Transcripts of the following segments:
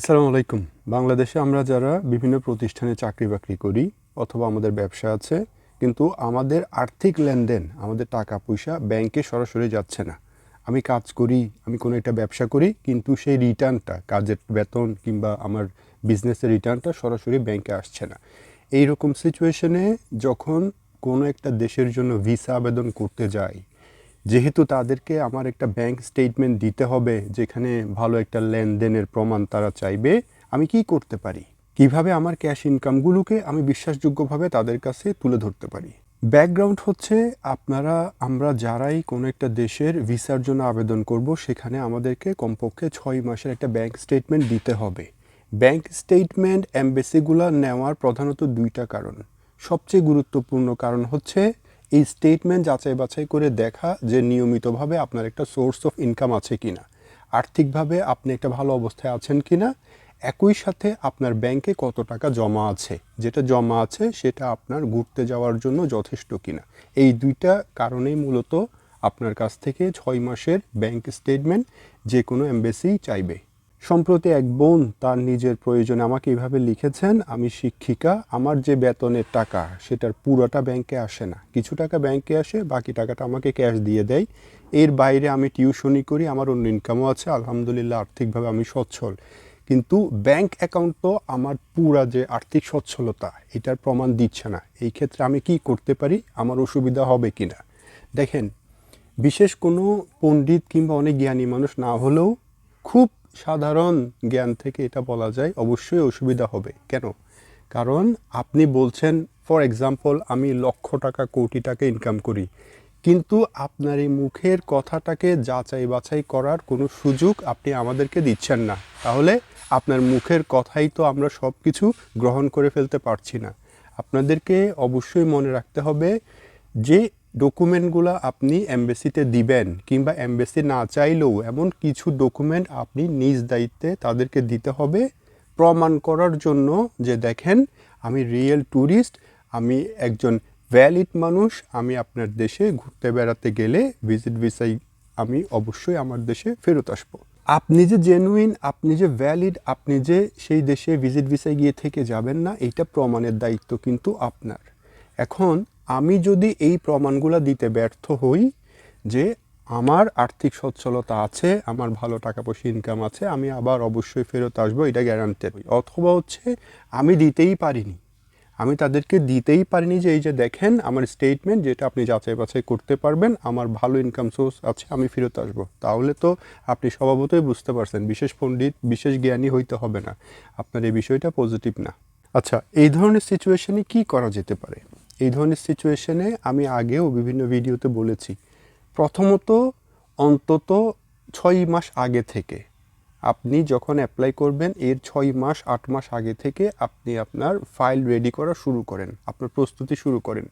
আসসালামু আলাইকুম। বাংলাদেশে আমরা যারা বিভিন্ন প্রতিষ্ঠানে চাকরি বাকরি করি অথবা আমাদের ব্যবসা আছে, কিন্তু আমাদের আর্থিক লেনদেন, আমাদের টাকা পয়সা ব্যাংকে সরাসরি যাচ্ছে না। আমি কাজ করি, আমি কোনো একটা ব্যবসা করি, কিন্তু সেই রিটার্নটা, কাজের বেতন কিংবা আমার বিজনেসের রিটার্নটা সরাসরি ব্যাংকে আসছে না। এই রকম সিচুয়েশনে যখন কোনো একটা দেশের জন্য ভিসা আবেদন করতে যাই যেহেতু তাদেরকে আমার একটা ব্যাংক স্টেটমেন্ট দিতে হবে, যেখানে ভালো একটা লেনদেনের প্রমাণ তারা চাইবে, আমি কি করতে পারি? কীভাবে আমার ক্যাশ ইনকামগুলোকে আমি বিশ্বাসযোগ্যভাবে তাদের কাছে তুলে ধরতে পারি? ব্যাকগ্রাউন্ড হচ্ছে আপনারা, আমরা যারাই কোনো একটা দেশের ভিসার জন্য আবেদন করব, সেখানে আমাদেরকে কমপক্ষে ছয় মাসের একটা ব্যাংক স্টেটমেন্ট দিতে হবে। ব্যাংক স্টেটমেন্ট অ্যাম্বাসিগুলো নেওয়ার প্রধানত দুইটা কারণ। সবচেয়ে গুরুত্বপূর্ণ কারণ হচ্ছে এই স্টেটমেন্ট যাচাই বাছাই করে দেখা যে নিয়মিতভাবে আপনার একটা সোর্স অফ ইনকাম আছে কি না আর্থিকভাবে আপনি একটা ভালো অবস্থায় আছেন কিনা, একই সাথে আপনার ব্যাংকে কত টাকা জমা আছে, যেটা জমা আছে সেটা আপনার ঘুরতে যাওয়ার জন্য যথেষ্ট কিনা। এই দুইটা কারণেই মূলত আপনার কাছ থেকে ছয় মাসের ব্যাংক স্টেটমেন্ট যে কোনো এমবেসি চাইবে। সম্প্রতি এক বোন তার নিজের প্রয়োজনে আমাকে এইভাবে লিখেছেন, আমি শিক্ষিকা, আমার যে বেতনের টাকা, সেটার পুরোটা ব্যাংকে আসে না। কিছু টাকা ব্যাংকে আসে, বাকি টাকাটা আমাকে ক্যাশ দিয়ে দেয়। এর বাইরে আমি টিউশনি করি, আমার অন্য ইনকামও আছে, আলহামদুলিল্লাহ আর্থিকভাবে আমি সচ্ছল। কিন্তু ব্যাংক অ্যাকাউন্ট তো আমার পুরা যে আর্থিক সচ্ছলতা, এটার প্রমাণ দিচ্ছে না। এই ক্ষেত্রে আমি কি করতে পারি? আমার অসুবিধা হবে কি না দেখেন, বিশেষ কোনো পণ্ডিত কিংবা অনেক জ্ঞানী মানুষ না হলেও খুব সাধারণ জ্ঞান থেকে এটা বলা যায়, অবশ্যই অসুবিধা হবে। কেন? কারণ আপনি বলছেন ফর এক্সাম্পল আমি লক্ষ টাকা, কোটি টাকা ইনকাম করি। কিন্তু আপনার এই মুখের কথাটাকে যাচাই বাছাই করার কোনো সুযোগ আপনি আমাদেরকে দিচ্ছেন না। তাহলে আপনার মুখের কথাই তো আমরা সব কিছু গ্রহণ করে ফেলতে পারছি না। আপনাদেরকে অবশ্যই মনে রাখতে হবে যে ডকুমেন্টগুলো আপনি এমবেসিতে দিবেন কিংবা এমবেসি না চাইলেও এমন কিছু ডকুমেন্ট আপনি নিজ দায়িত্বে তাদেরকে দিতে হবে প্রমাণ করার জন্য যে দেখেন, আমি রিয়েল ট্যুরিস্ট, আমি একজন ভ্যালিড মানুষ, আমি আপনার দেশে ঘুরতে বেড়াতে গেলে ভিজিট ভিসাই আমি অবশ্যই আমার দেশে ফেরত আসব। আপনি যে জেনুইন আপনি যে ভ্যালিড আপনি যে সেই দেশে ভিজিট ভিসায় গিয়ে থেকে যাবেন না এইটা প্রমাণের দায়িত্ব কিন্তু আপনার। এখন আমি যদি এই প্রমাণগুলো দিতে ব্যর্থ হই যে আমার আর্থিক সচ্ছলতা আছে, আমার ভালো টাকা পয়সা ইনকাম আছে, আমি আবার অবশ্যই ফেরত আসব, এটা গ্যারান্টেড অথবা হচ্ছে আমি দিতেই পারিনি। আমি তাদেরকে দিতেই পারিনি যে, এই যে দেখেন আমার স্টেটমেন্ট যেটা আপনি যাচাই বাছাই করতে পারবেন, আমার ভালো ইনকাম সোর্স আছে, আমি ফেরত আসব। তাহলে তো আপনি স্বভাবতই বুঝতে পারছেন, বিশেষ পণ্ডিত, বিশেষ জ্ঞানী হইতে হবে না। আপনার এই বিষয়টা পজিটিভ না। আচ্ছা এই ধরনের সিচুয়েশনে কি করা যেতে পারে? এই ধরনের সিচুয়েশনে আমি আগেও বিভিন্ন ভিডিওতে বলেছি। প্রথমত, অন্তত ছয় মাস আগে থেকে আপনি যখন অ্যাপ্লাই করবেন, এর ছয় মাস, আট মাস আগে থেকে আপনি আপনার ফাইল রেডি করা শুরু করেন, আপনার প্রস্তুতি শুরু করেন।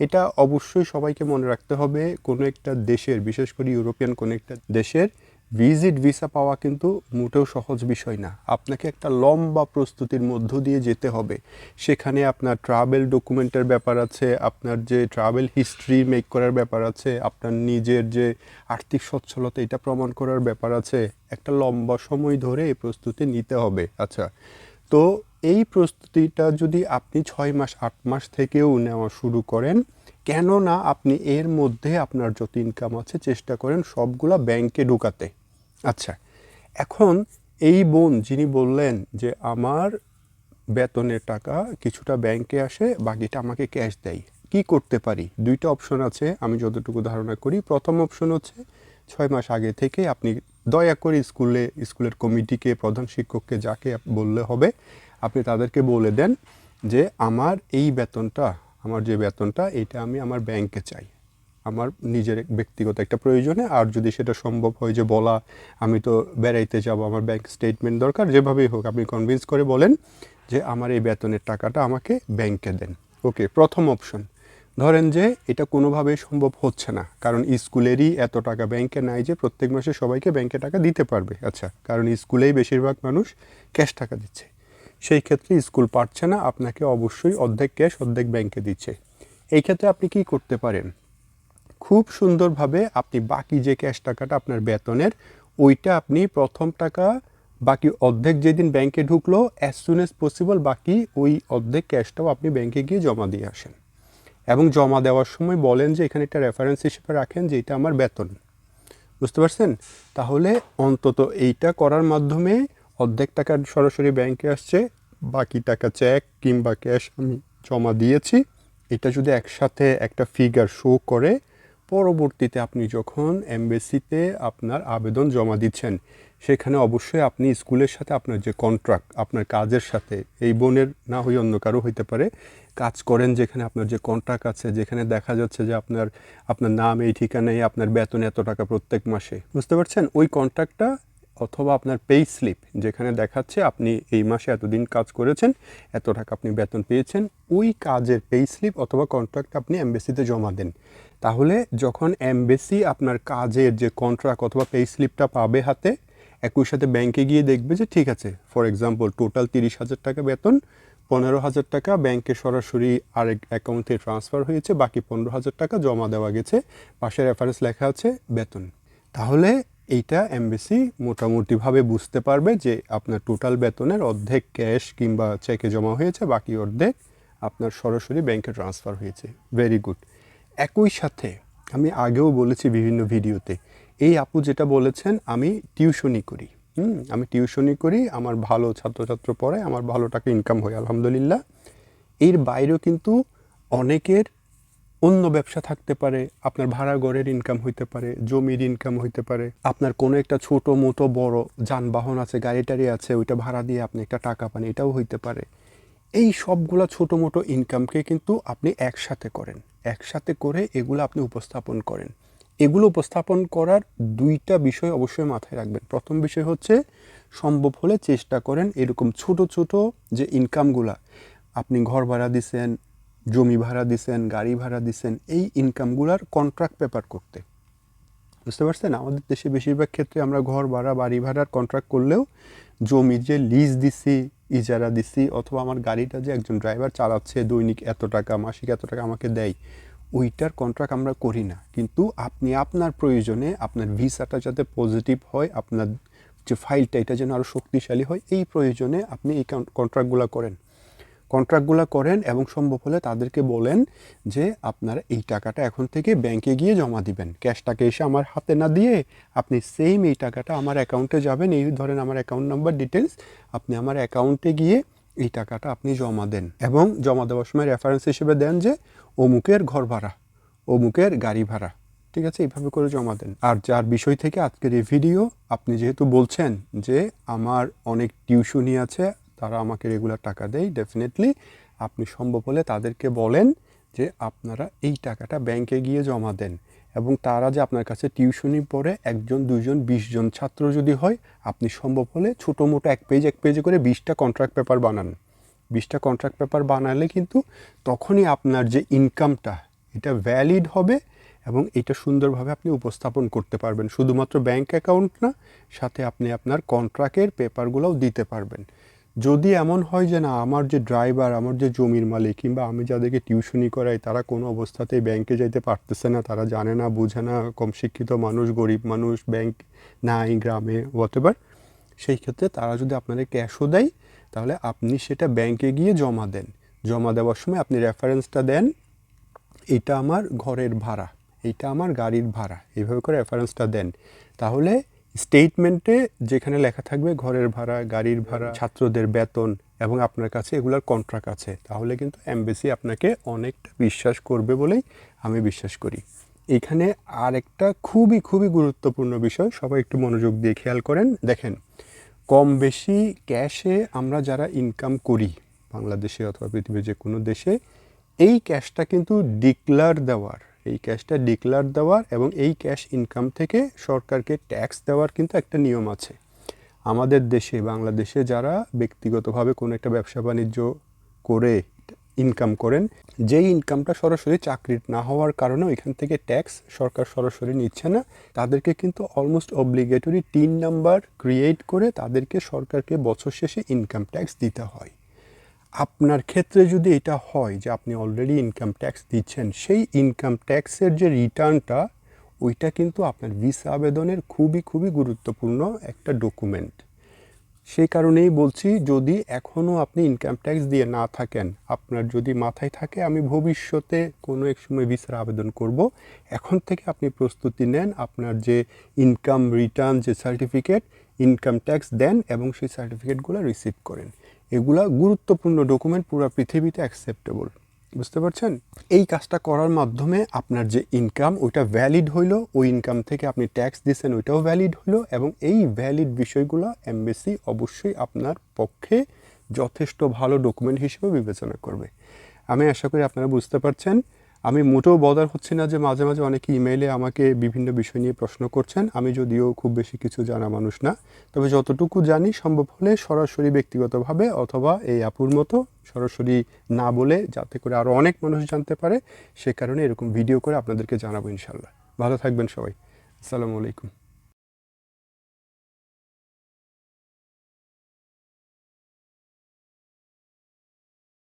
এটা অবশ্যই সবাইকে মনে রাখতে হবে, কোনো একটা দেশের, বিশেষ করে ইউরোপিয়ান কোনো একটা দেশের ভিজিট ভিসা পাওয়া কিন্তু মোটেও সহজ বিষয় না। আপনাকে একটা লম্বা প্রস্তুতির মধ্য দিয়ে যেতে হবে। সেখানে আপনার ট্রাভেল ডকুমেন্টের ব্যাপার আছে, আপনার যে ট্রাভেল হিস্ট্রি মেক করার ব্যাপার আছে, আপনার নিজের যে আর্থিক সচ্ছলতা এটা প্রমাণ করার ব্যাপার আছে। একটা লম্বা সময় ধরে এই প্রস্তুতি নিতে হবে। আচ্ছা তো এই প্রস্তুতিটা যদি আপনি ছয় মাস, আট মাস থেকেও নেওয়া শুরু করেন কেননা আপনি এর মধ্যে আপনার যত ইনকাম আছে, চেষ্টা করেন সবগুলা ব্যাংকে ঢুকাতে। আচ্ছা এখন এই বোন যিনি বললেন যে আমার বেতনের টাকা কিছুটা ব্যাংকে আসে, বাকিটা আমাকে ক্যাশ দেয়, কি করতে পারি? দুইটা অপশন আছে, আমি যতটুকু ধারণা করি। প্রথম অপশন হচ্ছে, ছয় মাস আগে থেকে আপনি দয়া করে স্কুলে, স্কুলের কমিটিকে, প্রধান শিক্ষককে যাকে বললে হবে, আপনি তাদেরকে বলে দেন যে আমার এই বেতনটা আমার যে বেতনটা, এটা আমি আমার ব্যাংকে চাই। আমার নিজের ব্যক্তিগত একটা প্রয়োজনে, আর যদি সেটা সম্ভব হয় যে বলা, আমি তো বেড়াইতে যাব, আমার ব্যাংক স্টেটমেন্ট দরকার, যেভাবেই হোক, আপনি কনভিন্স করে বলেন যে আমার এই বেতনের টাকাটা আমাকে ব্যাংকে দেন। ওকে প্রথম অপশন ধরেন যে এটা কোনোভাবেই সম্ভব হচ্ছে না, কারণ স্কুলেরই এত টাকা ব্যাংকে নাই যে প্রত্যেক মাসে সবাইকে ব্যাংকে টাকা দিতে পারবে। আচ্ছা কারণ স্কুলেই বেশিরভাগ মানুষ ক্যাশ টাকা দিচ্ছে। সেই ক্ষেত্রে স্কুল পারছে না, আপনাকে অবশ্যই অর্ধেক ক্যাশ, অর্ধেক ব্যাংকে দিচ্ছে। এই ক্ষেত্রে আপনি কি করতে পারেন? খুব সুন্দরভাবে আপনি বাকি যে ক্যাশ টাকাটা আপনার বেতনের, ওইটা আপনি প্রথম টাকা, বাকি অর্ধেক যেদিন ব্যাংকে ঢুকলো অ্যাজ সুন অ্যাজ পসিবল বাকি ওই অর্ধেক ক্যাশটাও আপনি ব্যাংকে গিয়ে জমা দিয়ে আসেন। এবং জমা দেওয়ার সময় বলেন যে, এখানে একটা রেফারেন্স হিসেবে রাখেন যে, এটা আমার বেতন। বুঝতে পারছেন? তাহলে অন্তত এইটা করার মাধ্যমে অর্ধেক টাকা সরাসরি ব্যাংকে আসছে, বাকি টাকা চেক কিংবা ক্যাশ আমি জমা দিয়েছি। এটা যদি একসাথে একটা ফিগার শো করে, পরবর্তীতে আপনি যখন এমবেসিতে আপনার আবেদন জমা দিচ্ছেন, সেখানে অবশ্যই আপনি স্কুলের সাথে আপনার যে কন্ট্রাক্ট আপনার কাজের সাথে, এই বোনের না হয়ে অন্য কারও হইতে পারে, কাজ করেন যেখানে আপনার যে কন্ট্রাক্ট আছে, যেখানে দেখা যাচ্ছে যে আপনার আপনার নাম, এই ঠিকানায় আপনার বেতন এত টাকা প্রত্যেক মাসে। বুঝতে পারছেন? ওই কন্ট্রাক্টটা অথবা আপনার পেই স্লিপ যেখানে দেখাচ্ছে আপনি এই মাসে এতদিন কাজ করেছেন, এত টাকা আপনি বেতন পেয়েছেন, ওই কাজের পে স্লিপ অথবা কন্ট্রাক্ট আপনি এমবেসিতে জমা দেন। তাহলে যখন এমবেসি আপনার কাজের যে কন্ট্রাক্ট অথবা পে স্লিপটা পাবে হাতে, একই সাথে ব্যাংকে গিয়ে দেখবে যে ঠিক আছে ফর এক্সাম্পল টোটাল তিরিশ হাজার টাকা বেতন, পনেরো হাজার টাকা ব্যাংকে সরাসরি আরেক অ্যাকাউন্টে ট্রান্সফার হয়েছে, বাকি পনেরো হাজার টাকা জমা দেওয়া গেছে, পাশে রেফারেন্স লেখা আছে বেতন। তাহলে এইটা এমবেসি মোটামুটিভাবে বুঝতে পারবে যে আপনার টোটাল বেতনের অর্ধেক ক্যাশ কিংবা চেকে জমা হয়েছে, বাকি অর্ধেক আপনার সরাসরি ব্যাংকে ট্রান্সফার হয়েছে। ভেরি গুড একই সাথে আমি আগেও বলেছি বিভিন্ন ভিডিওতে, এই আপু যেটা বলেছেন, আমি টিউশনি করি। হুম, আমি টিউশনি করি, আমার ভালো ছাত্রছাত্র পড়ে আমার ভালো টাকা ইনকাম হয়, আলহামদুলিল্লাহ। এর বাইরেও কিন্তু অনেকের অন্য ব্যবসা থাকতে পারে, আপনার ভাড়া ঘরের ইনকাম হইতে পারে, জমির ইনকাম হইতে পারে, আপনার কোনো একটা ছোট মোটো বড় যানবাহন আছে গাড়ি টাড়ি আছে, ওইটা ভাড়া দিয়ে আপনি একটা টাকা পান, এটাও হইতে পারে। এই সবগুলো ছোটো মোটো ইনকামকে কিন্তু আপনি একসাথে করেন। একসাথে করে এগুলো আপনি উপস্থাপন করেন। এগুলো উপস্থাপন করার দুইটা বিষয় অবশ্যই মাথায় রাখবেন। প্রথম বিষয় হচ্ছে, সম্ভব হলে চেষ্টা করেন এরকম ছোট ছোট যে ইনকামগুলা আপনি ঘর ভাড়া দিছেন জমি ভাড়া দিছেন, গাড়ি ভাড়া দিছেন, এই ইনকামগুলার কন্ট্রাক্ট পেপার করতে। বুঝতে পারছেন? আমাদের দেশে বেশিরভাগ ক্ষেত্রে আমরা ঘর ভাড়া, বাড়ি ভাড়ার কন্ট্রাক্ট করলেও জমি যে লিজ দিছি, ইজারা দিছি, অথবা আমার গাড়িটা যে একজন ড্রাইভার চালাচ্ছে, দৈনিক এত টাকা, মাসিক এত টাকা আমাকে দেয়, ওইটার কন্ট্রাক্ট আমরা করি না। কিন্তু আপনি আপনার প্রয়োজনে আপনার ভিসাটা যাতে পজিটিভ হয়, আপনার যে ফাইলটা এটা যেন আরও শক্তিশালী হয়, এই প্রয়োজনে আপনি এই কন্ট্রাক্টগুলো করেন। কন্ট্রাক্টগুলো করেন এবং সম্ভব হলে তাদেরকে বলেন যে আপনারা এই টাকাটা এখন থেকে ব্যাংকে গিয়ে জমা দিবেন। ক্যাশটাকে এসে আমার হাতে না দিয়ে আপনি সেম এই টাকাটা আমার অ্যাকাউন্টে যাবেন। এই ধরেন আমার অ্যাকাউন্ট নাম্বার ডিটেলস আপনি আমার অ্যাকাউন্টে গিয়ে এই টাকাটা আপনি জমা দেন এবং জমা দেওয়ার সময় রেফারেন্স হিসেবে দেন যে অমুকের ঘর ভাড়া, অমুকের গাড়ি ভাড়া, ঠিক আছে? এইভাবে করে জমা দেন। আর যার বিষয় থেকে আজকের এই ভিডিও আপনি যেহেতু বলছেন যে আমার অনেক টিউশনি আছে তারা আমাকে রেগুলার টাকা দেয়। ডেফিনেটলি আপনি সম্ভব হলে তাদেরকে বলেন যে আপনারা এই টাকাটা ব্যাংকে গিয়ে জমা দেন এবং তারা যে আপনার কাছে টিউশনি পড়ে, একজন দুজন বিশ জন ছাত্র যদি হয়, আপনি সম্ভব হলে ছোটো মোটো এক পেজ এক পেজে করে বিশটা কন্ট্রাক্ট পেপার বানান। বিশটা কন্ট্রাক্ট পেপার বানালে কিন্তু তখনই আপনার যে ইনকামটা এটা ভ্যালিড হবে এবং এটা সুন্দরভাবে আপনি উপস্থাপন করতে পারবেন। শুধুমাত্র ব্যাংক অ্যাকাউন্ট না, সাথে আপনি আপনার কন্ট্রাক্টের পেপারগুলোও দিতে পারবেন। যদি এমন হয় যে না, আমার যে ড্রাইভার আমার যে জমির মালিক কিংবা আমি যাদেরকে টিউশনি করাই, তারা কোনো অবস্থাতেই ব্যাংকে যাইতে পারতেছে না, তারা জানে না, বুঝে না, কম শিক্ষিত মানুষ, গরিব মানুষ ব্যাংক নাই, গ্রামে হোয়াটেভার সেই ক্ষেত্রে তারা যদি আপনাদের ক্যাশও দেয়, তাহলে আপনি সেটা ব্যাংকে গিয়ে জমা দেন। জমা দেওয়ার সময় আপনি রেফারেন্সটা দেন, এটা আমার ঘরের ভাড়া এইটা আমার গাড়ির ভাড়া। এইভাবে করে রেফারেন্সটা দেন। তাহলে স্টেটমেন্টে যেখানে লেখা থাকবে ঘরের ভাড়া, গাড়ির ভাড়া, ছাত্রদের বেতন এবং আপনার কাছে এগুলার কন্ট্রাক্ট আছে, তাহলে কিন্তু এমবেসি আপনাকে অনেকটা বিশ্বাস করবে বলেই আমি বিশ্বাস করি। এখানে আর একটা খুবই খুবই গুরুত্বপূর্ণ বিষয়, সবাই একটু মনোযোগ দিয়ে খেয়াল করেন। দেখেন, কম বেশি ক্যাশে আমরা যারা ইনকাম করি, বাংলাদেশে অথবা পৃথিবীর যে কোনো দেশে, এই ক্যাশটা কিন্তু ডিক্লার দেওয়ার। এই ক্যাশটা ডিক্লার দেওয়ার এবং এই ক্যাশ ইনকাম থেকে সরকারকে ট্যাক্স দেওয়ার কিন্তু একটা নিয়ম আছে। আমাদের দেশে, বাংলাদেশে যারা ব্যক্তিগতভাবে কোনো একটা ব্যবসা বাণিজ্য করে ইনকাম করেন, যেই ইনকামটা সরাসরি চাকরির না হওয়ার কারণে এখান থেকে ট্যাক্স সরকার সরাসরি নিচ্ছে না, তাদেরকে কিন্তু অলমোস্ট অব্লিগেটরি তিন নাম্বার ক্রিয়েট করে তাদেরকে সরকারকে বছর শেষে ইনকাম ট্যাক্স দিতে হয়। আপনার ক্ষেত্রে যদি এটা হয় যে আপনি অলরেডি ইনকাম ট্যাক্স দিচ্ছেন, সেই ইনকাম ট্যাক্সের যে রিটার্নটা ওইটা কিন্তু আপনার ভিসা আবেদনের খুবই খুবই গুরুত্বপূর্ণ একটা ডকুমেন্ট সেই কারণেই বলছি, যদি এখনও আপনি ইনকাম ট্যাক্স দিয়ে না থাকেন, আপনার যদি মাথায় থাকে, আমি ভবিষ্যতে কোনো এক সময় ভিসার আবেদন করব, এখন থেকে আপনি প্রস্তুতি নেন আপনার যে ইনকাম রিটার্ন যে সার্টিফিকেট ইনকাম ট্যাক্স দেন এবং সেই সার্টিফিকেটগুলো রিসিভ করেন। এগুলা গুরুত্বপূর্ণ ডকুমেন্ট পুরো পৃথিবীতে অ্যাকসেপ্টেবল বুঝতে পারছেন? এই কাজটা করার মাধ্যমে আপনার যে ইনকাম ওইটা ভ্যালিড হইল, ওই ইনকাম থেকে আপনি ট্যাক্স দিচ্ছেন ওইটাও ভ্যালিড হলো এবং এই ভ্যালিড বিষয়গুলো এমবেসি অবশ্যই আপনার পক্ষে যথেষ্ট ভালো ডকুমেন্ট হিসেবে বিবেচনা করবে। আমি আশা করি আপনারা বুঝতে পারছেন। আমি মোটেও বদার হচ্ছি না যে মাঝে মাঝে অনেকে ইমেইলে আমাকে বিভিন্ন বিষয় নিয়ে প্রশ্ন করছেন। আমি যদিও খুব বেশি কিছু জানা মানুষ না। তবে যতটুকু জানি সম্ভব হলে সরাসরি ব্যক্তিগতভাবে অথবা এই আপুর মতো সরাসরি না বলে যাতে করে আরও অনেক মানুষ জানতে পারে, সে কারণে এরকম ভিডিও করে আপনাদেরকে জানাব ইনশাল্লাহ ভালো থাকবেন সবাই। আসসালামু আলাইকুম।